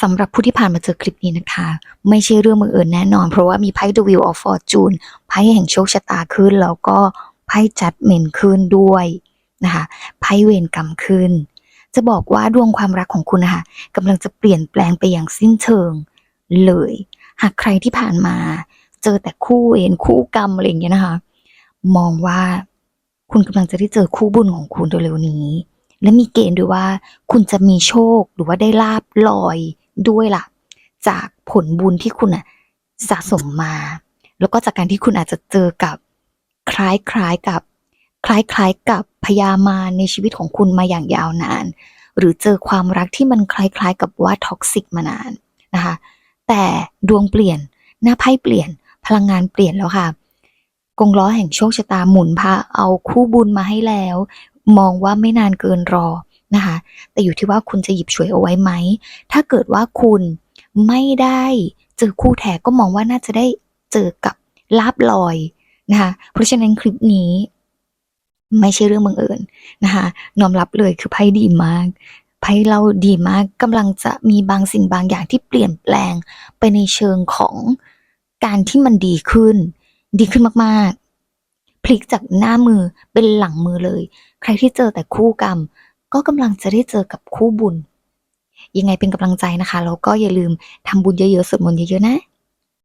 สำหรับผู้ที่ผ่านมาเจอคลิปนี้นะคะ ไม่ใช่เรื่องบังเอิญแน่นอน เพราะว่ามีไพ่ The Wheel of Fortune ไพ่แห่งโชคชะตาขึ้น แล้วก็ไพ่ Judgment ขึ้นด้วยนะคะไพ่เวรกรรมขึ้น จะบอกว่าดวงความรักของคุณนะคะกำลังจะเปลี่ยนแปลงไปอย่างสิ้นเชิงเลย หากใครที่ผ่านมา เจอแต่คู่เวรคู่กรรมอะไรอย่างเงี้ยนะคะ มองว่าคุณกำลังจะได้เจอคู่บุญของคุณเร็วๆนี้และมีเกณฑ์ด้วยว่าคุณจะมีโชคหรือว่าได้ลาบลอย ด้วยล่ะ จากผลบุญที่คุณอะสะสมมา แล้วก็จากการที่คุณอาจจะเจอกับคล้ายๆกับ คล้ายๆกับพยามารในชีวิตของคุณมาอย่างยาวนาน หรือเจอความรักที่มันคล้าย ๆ กับว่าท็อกซิกมานานนะคะแต่ดวงเปลี่ยนหน้าไพ่เปลี่ยนพลังงานเปลี่ยนแล้วค่ะ กงล้อแห่งโชคชะตาหมุนพาเอาคู่บุญมาให้แล้ว มองว่าไม่นานเกินรอ นะคะ แต่อยู่ที่ว่าคุณจะหยิบฉวยเอาไว้ไหม ถ้าเกิดว่าคุณไม่ได้เจอคู่แท้ก็มองว่าน่าจะได้เจอกับลาบลอยนะคะเพราะฉะนั้นคลิปนี้ไม่ใช่เรื่องบังเอิญนะคะนอมรับเลยคือไพ่ดีมากไพ่เราดีมากกำลังจะมีบางสิ่งบางอย่างที่เปลี่ยนแปลงไปในเชิงของการที่มันดีขึ้น ดีขึ้นมากๆ พลิกจากหน้ามือเป็นหลังมือเลย ใครที่เจอแต่คู่กรรม ก็กำลังจะได้เจอกับคู่บุญ ยังไงเป็นกำลังใจนะคะ แล้วก็อย่าลืมทำบุญเยอะๆสวดมนต์เยอะๆนะ